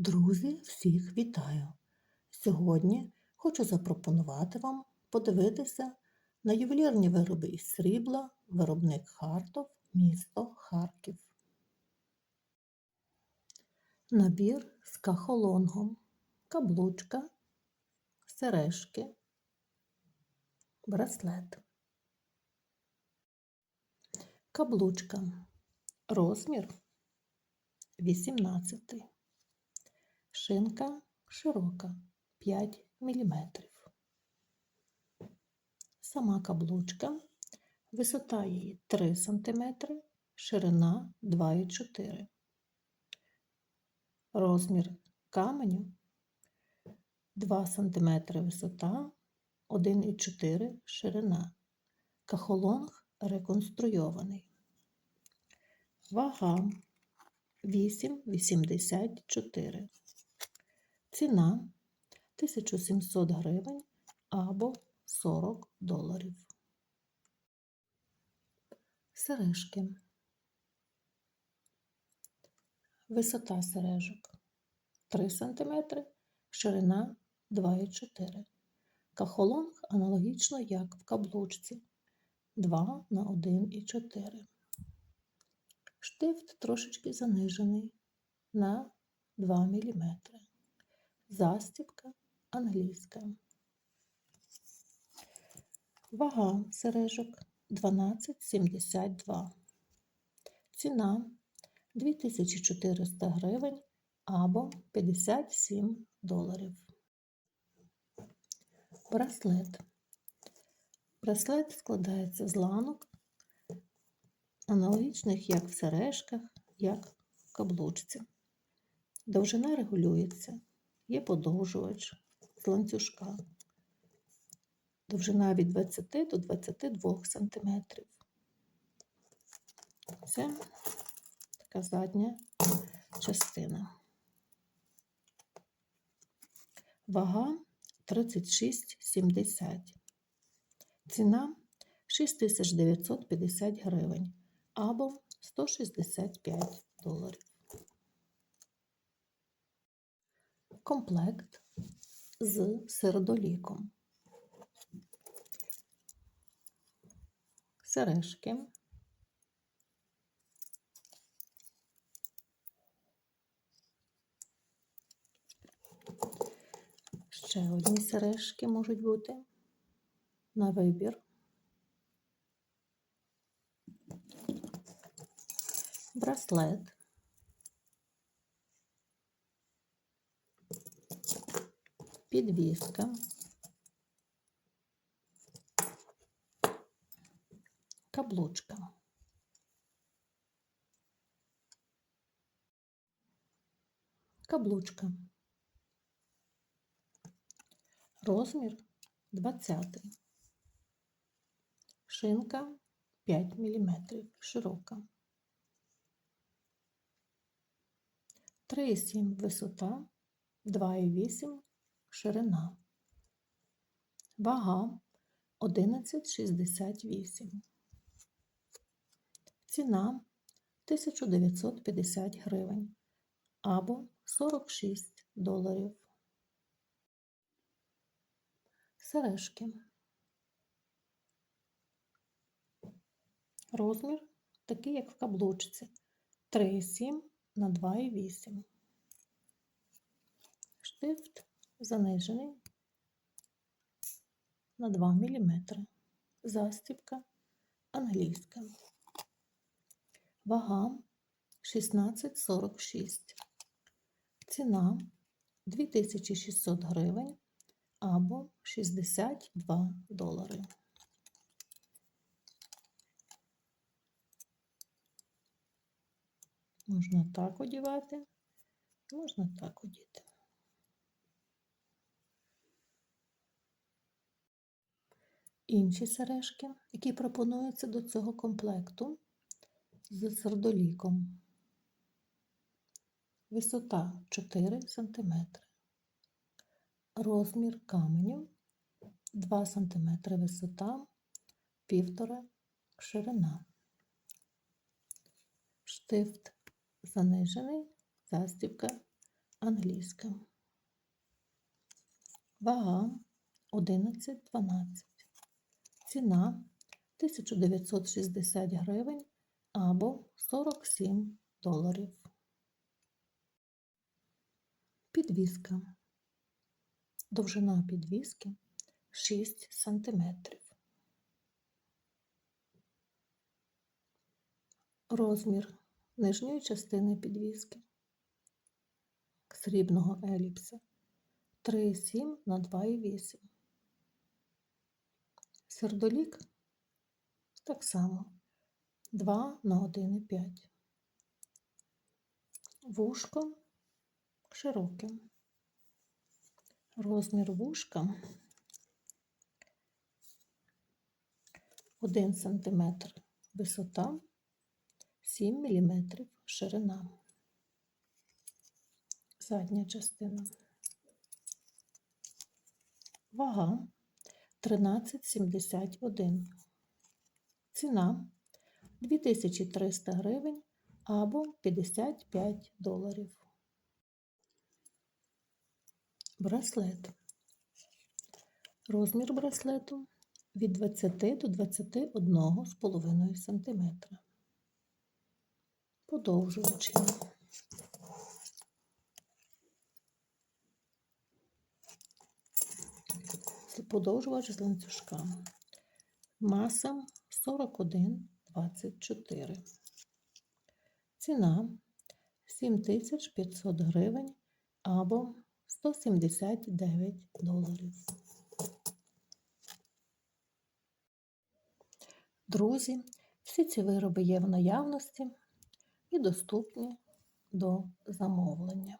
Друзі, всіх вітаю! Сьогодні хочу запропонувати вам подивитися на ювелірні вироби із срібла, виробник Хартов, місто Харків. Набір з кахолонгом, каблучка, сережки, браслет. Каблучка. Розмір 18. Шинка широка 5 мм. Сама каблучка, висота її 3 см, ширина 2,4 Розмір каменю 2 см висота, 1,4 ширина. Кахолонг реконструйований. Вага 8,84. Ціна 1700 гривень або 40 доларів. Сережки. Висота сережок 3 см, ширина 2,4 Кахолонг аналогічно як в каблучці 2 на 1,4 Штифт трошечки занижений на 2 мм. Застібка англійська. Вага сережок 12,72. Ціна 2400 гривень або 57 доларів. Браслет. Браслет складається з ланок, аналогічних як в сережках, як в каблучці. Довжина регулюється, є подовжувач з ланцюжка. Довжина від 20 до 22 см. Це така задня частина. Вага 36,70. Ціна 6950 гривень або 165 доларів. Комплект з сердоліком. Сережки. Ще одні сережки можуть бути на вибір. Браслет. Підвіска. Каблучка. Каблучка. Розмір 20. Шинка 5 мм широка. 3,7 висота, 2,8 ширина. Вага 11,68. Ціна 1950 гривень або 46 доларів. Сережки. Розмір такий, як в каблучці 3,7 на 2,8. Штифт занижений на 2 мм. Застібка англійська. Вага 16,46. Ціна 2600 гривень або 62 долари. Можна так одівати, можна так одіти. Інші сережки, які пропонуються до цього комплекту з сердоліком. Висота 4 см. Розмір каменю 2 см висота, 1,5 ширина. Штифт занижений, застібка англійська. Вага 11-12. Ціна 1960 гривень або 47 доларів. Підвіска. Довжина підвіски 6 сантиметрів. Розмір нижньої частини підвіски срібного еліпса 3,7 на 2,8. Сердолік так само 2 на 1,5. Вушко широке. Розмір вушка 1 см висота, 7 мм ширина. Задня частина. Вага 13,71. Ціна 2300 гривень або 55 доларів. Браслет. Розмір браслету від 20 до 21,5 см. Подовжувач. є. Це подовжувач з ланцюжками. Маса 41,24. Ціна 7500 гривень або 179 доларів. Друзі, всі ці вироби є в наявності і доступні до замовлення.